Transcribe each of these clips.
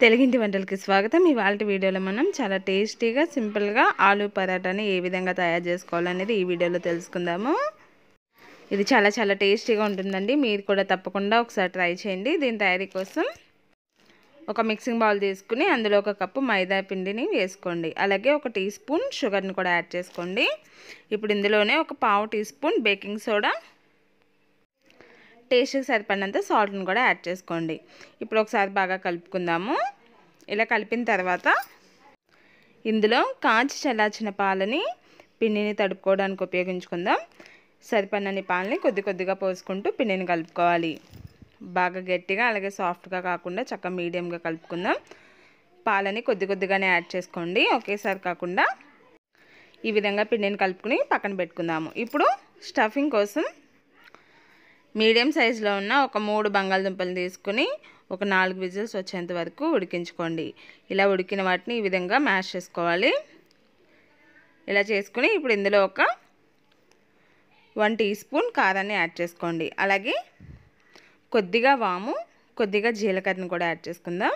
తెలుగింటి వంటలకి స్వాగతం. ఇవాళ వీడియోలో మనం చాలా టేస్టీగా సింపుల్గా ఆలూ పరాటాని ఏ విధంగా తయారు చేసుకోవాలనేది ఈ వీడియోలో తెలుసుకుందాము. ఇది చాలా చాలా టేస్టీగా ఉంటుందండి. మీరు కూడా తప్పకుండా ఒకసారి ట్రై చేయండి. దీని తయారీ కోసం ఒక మిక్సింగ్ బౌల్ తీసుకుని అందులో ఒక కప్పు మైదా పిండిని వేసుకోండి. అలాగే ఒక టీ స్పూన్ షుగర్ని కూడా యాడ్ చేసుకోండి. ఇప్పుడు ఇందులోనే ఒక పావు టీ స్పూన్ బేకింగ్ సోడా టేస్ట్కి సరిపడినంత సాల్ట్ని కూడా యాడ్ చేసుకోండి. ఇప్పుడు ఒకసారి బాగా కలుపుకుందాము. ఇలా కలిపిన తర్వాత ఇందులో కాచి చల్లార్చిన పాలని పిండిని తడుపుకోవడానికి ఉపయోగించుకుందాం. సరిపడినన్ని పాలని కొద్ది కొద్దిగా పోసుకుంటూ పిండిని కలుపుకోవాలి. బాగా గట్టిగా అలాగే సాఫ్ట్గా కాకుండా చక్కగా మీడియంగా కలుపుకుందాం. పాలని కొద్ది కొద్దిగానే యాడ్ చేసుకోండి. ఒకేసారి కాకుండా ఈ విధంగా పిండిని కలుపుకుని పక్కన పెట్టుకుందాము. ఇప్పుడు స్టఫింగ్ కోసం మీడియం సైజులో ఉన్న ఒక మూడు బంగాళదుంపలు తీసుకుని ఒక నాలుగు విజిల్స్ వచ్చేంత వరకు ఉడికించుకోండి. ఇలా ఉడికిన వాటిని ఈ విధంగా మ్యాష్ చేసుకోవాలి. ఇలా చేసుకుని ఇప్పుడు ఇందులో ఒక వన్ టీ స్పూన్ కారాన్ని యాడ్ చేసుకోండి. అలాగే కొద్దిగా వాము కొద్దిగా జీలకర్రని కూడా యాడ్ చేసుకుందాం.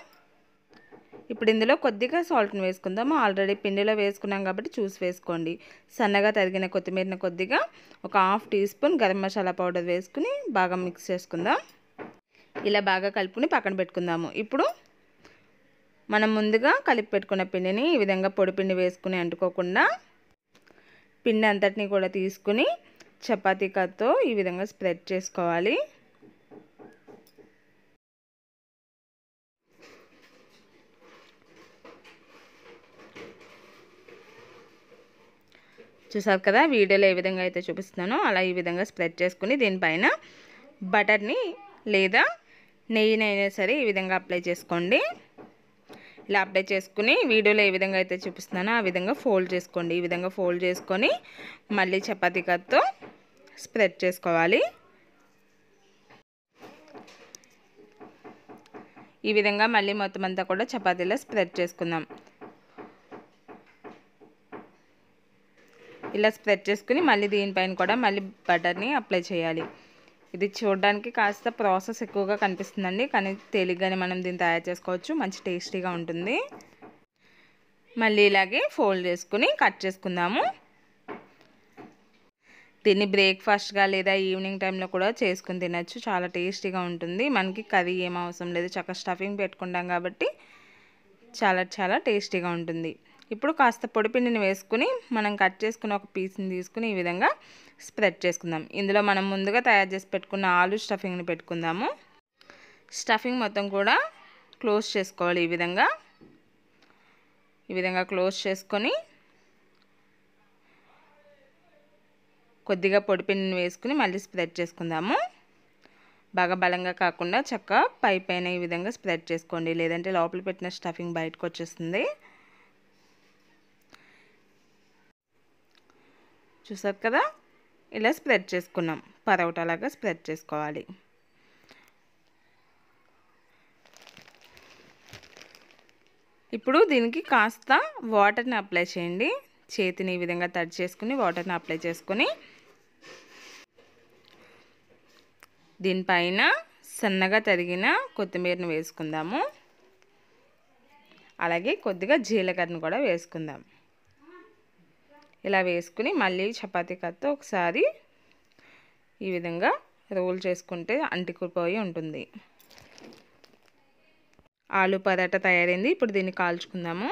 ఇప్పుడు ఇందులో కొద్దిగా సాల్ట్ని వేసుకుందాము. ఆల్రెడీ పిండిలో వేసుకున్నాం కాబట్టి చూసి వేసుకోండి. సన్నగా తరిగిన కొత్తిమీరని కొద్దిగా ఒక half teaspoon garam masala powder వేసుకుని బాగా మిక్స్ చేసుకుందాం. ఇలా బాగా కలుపుకుని పక్కన పెట్టుకుందాము. ఇప్పుడు మనం ముందుగా కలిపి పెట్టుకున్న పిండిని ఈ విధంగా పొడి పిండి వేసుకుని అంటుకోకుండా పిండి అంతటిని కూడా తీసుకుని చపాతీ కత్తో ఈ విధంగా స్ప్రెడ్ చేసుకోవాలి. చూసారు కదా వీడియోలో ఏ విధంగా అయితే చూపిస్తున్నానో అలా ఈ విధంగా స్ప్రెడ్ చేసుకుని దీనిపైన బటర్ని లేదా నెయ్యినైనా సరే ఈ విధంగా అప్లై చేసుకోండి. ఇలా అప్లై చేసుకుని వీడియోలో ఏ విధంగా అయితే చూపిస్తున్నానో ఆ విధంగా ఫోల్డ్ చేసుకోండి. ఈ విధంగా ఫోల్డ్ చేసుకొని మళ్ళీ చపాతీ కత్తో స్ప్రెడ్ చేసుకోవాలి. ఈ విధంగా మళ్ళీ మొత్తం అంతా కూడా చపాతీలో స్ప్రెడ్ చేసుకుందాం. ఇలా స్ప్రెడ్ చేసుకుని మళ్ళీ దీనిపైన కూడా మళ్ళీ బటర్ని అప్లై చేయాలి. ఇది చూడడానికి కాస్త ప్రాసెస్ ఎక్కువగా కనిపిస్తుందండి కానీ తేలిగ్గానే మనం దీన్ని తయారు చేసుకోవచ్చు. మంచి టేస్టీగా ఉంటుంది. మళ్ళీ ఇలాగే ఫోల్డ్ చేసుకుని కట్ చేసుకుందాము. దీన్ని బ్రేక్ఫాస్ట్గా లేదా ఈవినింగ్ టైంలో కూడా చేసుకుని తినచ్చు. చాలా టేస్టీగా ఉంటుంది. మనకి కర్రీ ఏం అవసరం లేదు. చక్కగా స్టఫింగ్ పెట్టుకుంటాం కాబట్టి చాలా చాలా టేస్టీగా ఉంటుంది. ఇప్పుడు కాస్త పొడిపిండిని వేసుకుని మనం కట్ చేసుకున్న ఒక పీస్ని తీసుకుని ఈ విధంగా స్ప్రెడ్ చేసుకుందాం. ఇందులో మనం ముందుగా తయారు చేసి పెట్టుకున్న ఆలు స్టఫింగ్ని పెట్టుకుందాము. స్టఫింగ్ మొత్తం కూడా క్లోజ్ చేసుకోవాలి ఈ విధంగా. ఈ విధంగా క్లోజ్ చేసుకొని కొద్దిగా పొడిపిండిని వేసుకుని మళ్ళీ స్ప్రెడ్ చేసుకుందాము. బాగా బలంగా కాకుండా చక్క పై పైన ఈ విధంగా స్ప్రెడ్ చేసుకోండి. లేదంటే లోపల పెట్టిన స్టఫింగ్ బయటకు వచ్చేస్తుంది. చూసారు కదా? ఇలా స్ప్రెడ్ చేసుకున్నాం. పరోటాలాగా స్ప్రెడ్ చేసుకోవాలి. ఇప్పుడు దీనికి కాస్త వాటర్ని అప్లై చేయండి. చేతిని ఈ విధంగా తడి చేసుకుని వాటర్ని అప్లై చేసుకొని దీనిపైన సన్నగా తరిగిన కొత్తిమీరని వేసుకుందాము. అలాగే కొద్దిగా జీలకర్రను కూడా వేసుకుందాం. ఇలా వేసుకుని మళ్ళీ చపాతీ కత్తో ఒకసారి ఈ విధంగా రోల్ చేసుకుంటే అంటికుపోయి ఉంటుంది. ఆలు పరాటా తయారైంది. ఇప్పుడు దీన్ని కాల్చుకుందాము.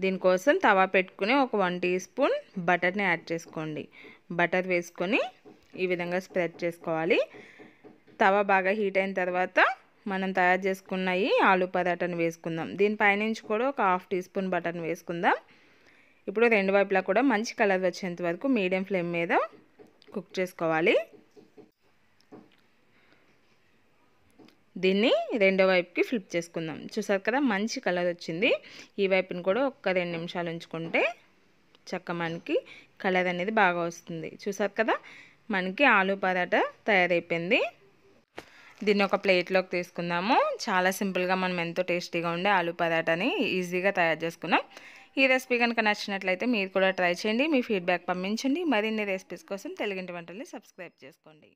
దీనికోసం తవా పెట్టుకుని ఒక వన్ టీ స్పూన్ బటర్ని యాడ్ చేసుకోండి. బటర్ వేసుకొని ఈ విధంగా స్ప్రెడ్ చేసుకోవాలి. తవా బాగా హీట్ అయిన తర్వాత మనం తయారు చేసుకున్న ఈ ఆలు పరాటను వేసుకుందాం. దీనిపైనుంచి కూడా ఒక హాఫ్ టీ స్పూన్ బటర్ని వేసుకుందాం. ఇప్పుడు రెండు వైపులా కూడా మంచి కలర్ వచ్చేంత వరకు మీడియం ఫ్లేమ్ మీద కుక్ చేసుకోవాలి. దీన్ని రెండో వైపుకి ఫ్లిప్ చేసుకుందాం. చూసారు కదా మంచి కలర్ వచ్చింది. ఈ వైపుని కూడా ఒక్క రెండు నిమిషాలు ఉంచుకుంటే చక్క మనకి కలర్ అనేది బాగా వస్తుంది. చూసారు కదా మనకి ఆలు పరాటా తయారైపోయింది. దీన్ని ఒక ప్లేట్లోకి తీసుకుందాము. చాలా సింపుల్గా మనం ఎంతో టేస్టీగా ఉండే ఆలు పరాటాని ఈజీగా తయారు చేసుకున్నాం. ఈ రెసిపీ కనుక నచ్చినట్లయితే మీరు కూడా ట్రై చేయండి మీ ఫీడ్బ్యాక్ పంపించండి. మరిన్ని రెసిపీస్ కోసం తెలుగింటి వంటల్ని సబ్స్క్రైబ్ చేసుకోండి.